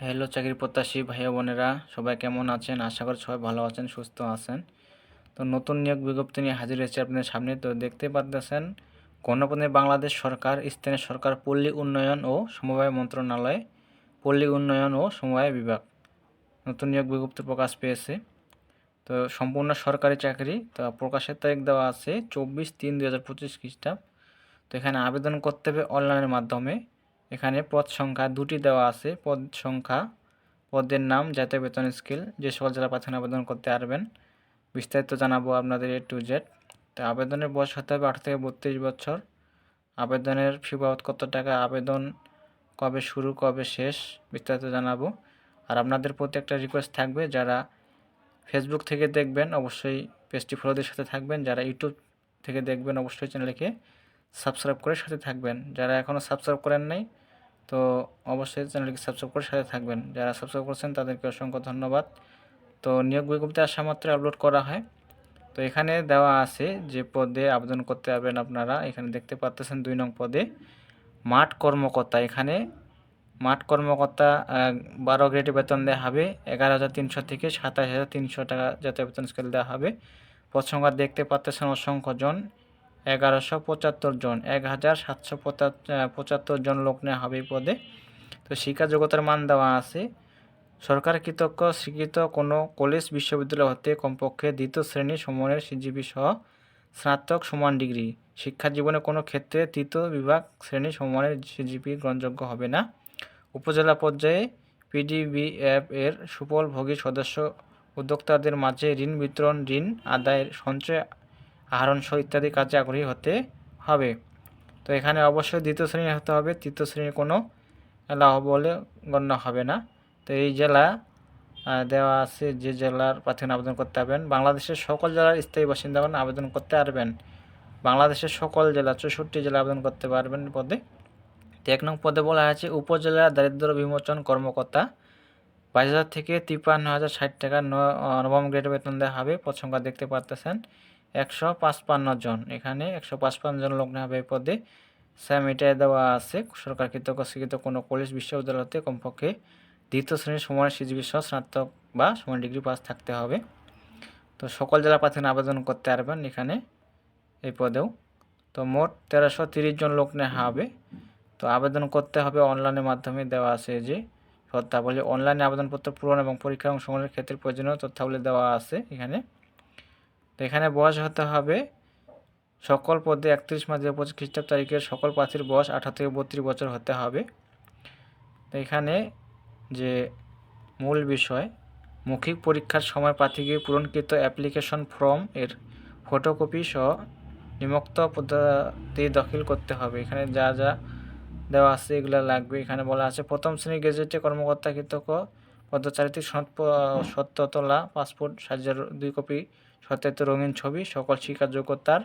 Hello চাকরি প্রত্যাশী ভাইয়া বোনেরা, সবাই কেমন আছেন? আশা করি সবাই ভালো আছেন, সুস্থ আছেন। তো নতুন নিয়োগ বিজ্ঞপ্তি নিয়ে হাজির হয়েছে আপনাদের সামনে। তো দেখতে পাচ্ছেন গণপতি বাংলাদেশ সরকার, স্থানীয় সরকার, পল্লী উন্নয়ন ও সমবায় মন্ত্রণালয়, পল্লী উন্নয়ন ও সমবায় বিভাগ। নতুন নিয়োগ বিজ্ঞপ্তি প্রকাশ পেয়েছে। তো সম্পূর্ণ সরকারি চাকরি, তো প্রকাশের তারিখ দেওয়া আছে চব্বিশ তিন দু হাজার পঁচিশ খ্রিস্টাব্দ। তো এখানে আবেদন করতে হবে অনলাইনের মাধ্যমে। এখানে পদ সংখ্যা দুটি দেওয়া আছে। পদ সংখ্যা, পদের নাম, জাতীয় বেতন স্কেল, যে সকল জেলা প্রার্থী আবেদন করতে পারবেন। বিস্তারিত জানাব আপনাদের এ টু জেড তো আবেদনের বয়স হতে হবে আট থেকে বত্রিশ বছর। আবেদনের ফি বাবদ কত টাকা, আবেদন কবে শুরু, কবে শেষ, বিস্তারিত জানাব। আর আপনাদের প্রতি একটা রিকোয়েস্ট থাকবে, যারা ফেসবুক থেকে দেখবেন, অবশ্যই পেজটি ফলোদের সাথে থাকবেন। যারা ইউটিউব থেকে দেখবেন, অবশ্যই চ্যানেলকে সাবস্ক্রাইব করে সাথে থাকবেন। যারা এখনও সাবস্ক্রাইব করেন নাই, তো অবশ্যই চ্যানেলকে সাবস্ক্রাইব করে সাথে থাকবেন। যারা সাবস্ক্রাইব করছেন, তাদেরকে অসংখ্য ধন্যবাদ। তো নিয়োগ বিজ্ঞপ্তি আসা মাত্র আপলোড করা হয়। তো এখানে দেওয়া আছে যে পদে আবেদন করতে পারবেন আপনারা। এখানে দেখতে পাচ্ছেন দুই নং পদে, মাঠ কর্মকর্তা। এখানে মাঠ কর্মকর্তা বারো গ্রেডে বেতন দেওয়া হবে। এগারো হাজার তিনশো থেকে সাতাশ হাজার তিনশো টাকা জাতীয় বেতন স্কেল দেওয়া হবে। পদ সংখ্যা দেখতে পাচ্ছেন অসংখ্য জন। এগারোশো পঁচাত্তর জন, এক হাজার সাতশো পঁচাত্তর জন লোক নেওয়া হবে পদে। তো শিক্ষা যোগ্যতার মান দেওয়া আছে। সরকার কৃতজ্ঞ, স্বীকৃত কোনো কলেজ, বিশ্ববিদ্যালয় হতে কমপক্ষে দ্বিতীয় শ্রেণি সমানের সিজিপি সহ স্নাতক সমান ডিগ্রি। শিক্ষা জীবনে কোনো ক্ষেত্রে তৃতীয় বিভাগ শ্রেণি সমানের সিজিপি গ্রহণযোগ্য হবে না। উপজেলা পর্যায়ে পিডিবিএফ এর সুফলভোগী সদস্য উদ্যোক্তাদের মাঝে ঋণ বিতরণ, ঋণ আদায়ের সঞ্চয় আহরণ সহ ইত্যাদি কাজে আগ্রহী হতে হবে। তো এখানে অবশ্যই দ্বিতীয় শ্রেণি হতে হবে। তৃতীয় শ্রেণির কোনো এলাও বলে গণ্য হবে না। তো এই জেলা দেওয়া আছে যে জেলার প্রার্থী আবেদন করতে পারবেন। বাংলাদেশের সকল জেলার স্থায়ী বাসিন্দাগণ আবেদন করতে পারবেন। বাংলাদেশের সকল জেলা, চৌষট্টি জেলা আবেদন করতে পারবেন পদে। তো এক নং পদে বলা আছে উপজেলা দারিদ্র বিমোচন কর্মকর্তা বাইশ হাজার থেকে তিপ্পান্ন হাজার ষাট টাকা নবম গ্রেড বেতন দেওয়া হবে। সংখ্যা দেখতে পারতেছেন। একশো পাঁচপান্ন জন। এখানে একশো পাঁচপান্ন জন লোক হবে এই পদে। স্যাম এটাই দেওয়া আছে, সরকার কৃতজ্ঞ কোনো কলেজ, বিশ্ববিদ্যালয়তে কমপক্ষে দ্বিতীয় শ্রেণির সময় সিজিবি সহ স্নাতক বা সমান ডিগ্রি পাস থাকতে হবে। তো সকল জেলা প্রার্থী আবেদন করতে পারবেন এখানে এই পদেও। তো মোট তেরোশো তিরিশ জন লোক নেওয়া হবে। তো আবেদন করতে হবে অনলাইনের মাধ্যমে দেওয়া আছে যে তথ্যাবলী অনলাইনে আবেদনপত্র পূরণ এবং পরীক্ষা অংশগ্রহণের ক্ষেত্রে প্রয়োজনীয় তথ্যাবলী দেওয়া আছে এখানে। তো এখানে বয়স হতে হবে সকল পদে একত্রিশ মার্চ দু পঁচিশ খ্রিস্টাব্দ তারিখের সকল প্রার্থীর বয়স আঠারো থেকে বত্রিশ বছর হতে হবে। তো এখানে যে মূল বিষয়, মৌখিক পরীক্ষার সময় প্রার্থীকে পূরণকৃত অ্যাপ্লিকেশন ফর্ম এর ফটোকপি সহ নিমুক্ত পদ্ধতি দখিল করতে হবে। এখানে যা যা দেওয়া আছে এগুলো লাগবে। এখানে বলা আছে, প্রথম শ্রেণি গেজেটে কর্মকর্তা কৃতজ্ঞ পদচারিত সত্য তোলা, পাসপোর্ট সাইজের দুই কপি সত্যায়িত রঙিন ছবি, সকল শিক্ষা যোগ্যতার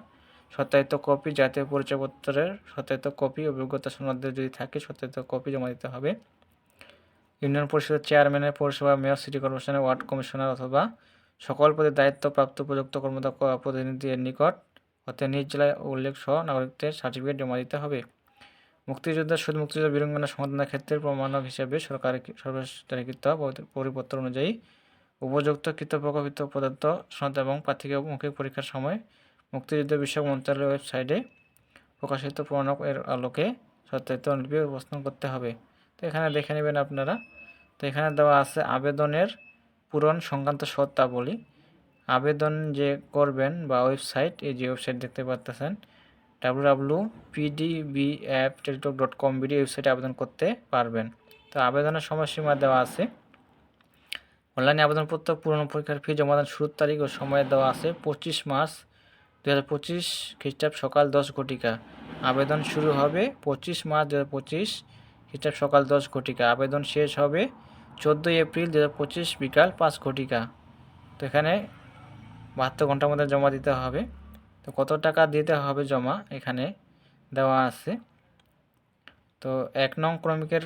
সত্যায়িত কপি, জাতীয় পরিচয়পত্রের সত্যায়িত কপি, অভিজ্ঞতা সনদের যদি থাকে, সত্যায়িত কপি জমা দিতে হবে। ইউনিয়ন পরিষদের চেয়ারম্যানের পৌরসভা, মেয়র, সিটি কর্পোরেশনের ওয়ার্ড কমিশনার অথবা সকল পদে দায়িত্বপ্রাপ্ত উপযুক্ত কর্মদক্ষ প্রতিনিধির নিকট হতে নিজ জেলায় উল্লেখ সহ নাগরিকদের সার্টিফিকেট জমা দিতে হবে। মুক্তিযোদ্ধার শুধু মুক্তিযোদ্ধা বীরঙ্গনা সমাধানের ক্ষেত্রে প্রমাণক হিসেবে সরকার সর্বস্তরিকৃত পরিপত্র অনুযায়ী উপযুক্ত কৃতপক্ষকৃত পদার্থ, সনদ এবং প্রার্থীকে মৌখিক পরীক্ষার সময় মুক্তিযুদ্ধ বিষয়ক মন্ত্রণালয়ের ওয়েবসাইটে প্রকাশিত প্রমাণক এর আলোকে সত্যায়িত অনুলিপি উপস্থাপন করতে হবে। তো এখানে দেখে নেবেন আপনারা। তো এখানে দেওয়া আছে আবেদনের পূরণ সংক্রান্ত শর্তাবলী। আবেদন যে করবেন বা ওয়েবসাইট, এই যে ওয়েবসাইট দেখতে পাচ্তেছেন W W PDBF Teletalk dot com BD ওয়েবসাইটে আবেদন করতে পারবেন। তো আবেদনের সময়সীমা দেওয়া আছে অনলাইনে আবেদনপত্র পূরণ পরীক্ষার ফি, জমাদান শুরুর তারিখ ও সময় দেওয়া আছে। পঁচিশ মার্চ দু হাজার পঁচিশ খ্রিস্টাব্দ সকাল দশ ঘটিকা। আবেদন শুরু হবে পঁচিশ মার্চ দু হাজার পঁচিশ খ্রিস্টাব্দ সকাল দশ ঘটিকা। আবেদন শেষ হবে চোদ্দোই এপ্রিল দু হাজার পঁচিশ বিকাল পাঁচ ঘটিকা। তো এখানে বাহাত্তর ঘণ্টার মধ্যে জমা দিতে হবে। তো কত টাকা দিতে হবে জমা? এখানে দেওয়া আছে। তো এক নং ক্রমিকের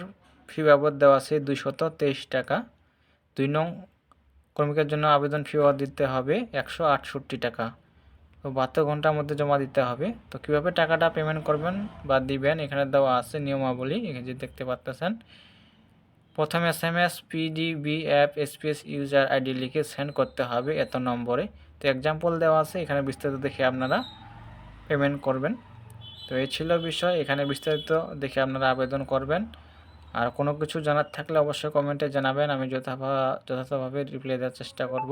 ফি বাবদ দেওয়া আছে দুইশত তেইশ টাকা। দুই নং কর্মীকের জন্য আবেদন ফি দিতে হবে একশো আটষট্টি টাকা। তো বাহাত্তর ঘণ্টার মধ্যে জমা দিতে হবে। তো কীভাবে টাকাটা পেমেন্ট করবেন বা দিবেন এখানে দেওয়া আছে নিয়মাবলী এখানে যে দেখতে পাচ্তেছেন প্রথম S M S PDB app space user ID লিখে সেন্ড করতে হবে এত নম্বরে। তো এক্সাম্পল দেওয়া আছে, এখানে বিস্তারিত দেখে আপনারা পেমেন্ট করবেন। তো এই ছিল বিষয়, এখানে বিস্তারিত দেখে আপনারা আবেদন করবেন। আর কোনো কিছু জানার থাকলে অবশ্যই কমেন্টে জানাবেন, আমি যথাভা, যথাযথভাবে রিপ্লাই দেওয়ার চেষ্টা করব।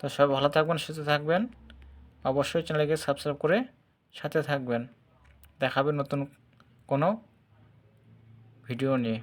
তো সবাই ভালো থাকবেন, সুস্থ থাকবেন। অবশ্যই চ্যানেলকে সাবস্ক্রাইব করে সাথে থাকবেন। দেখাবে নতুন কোনো ভিডিও নিয়ে।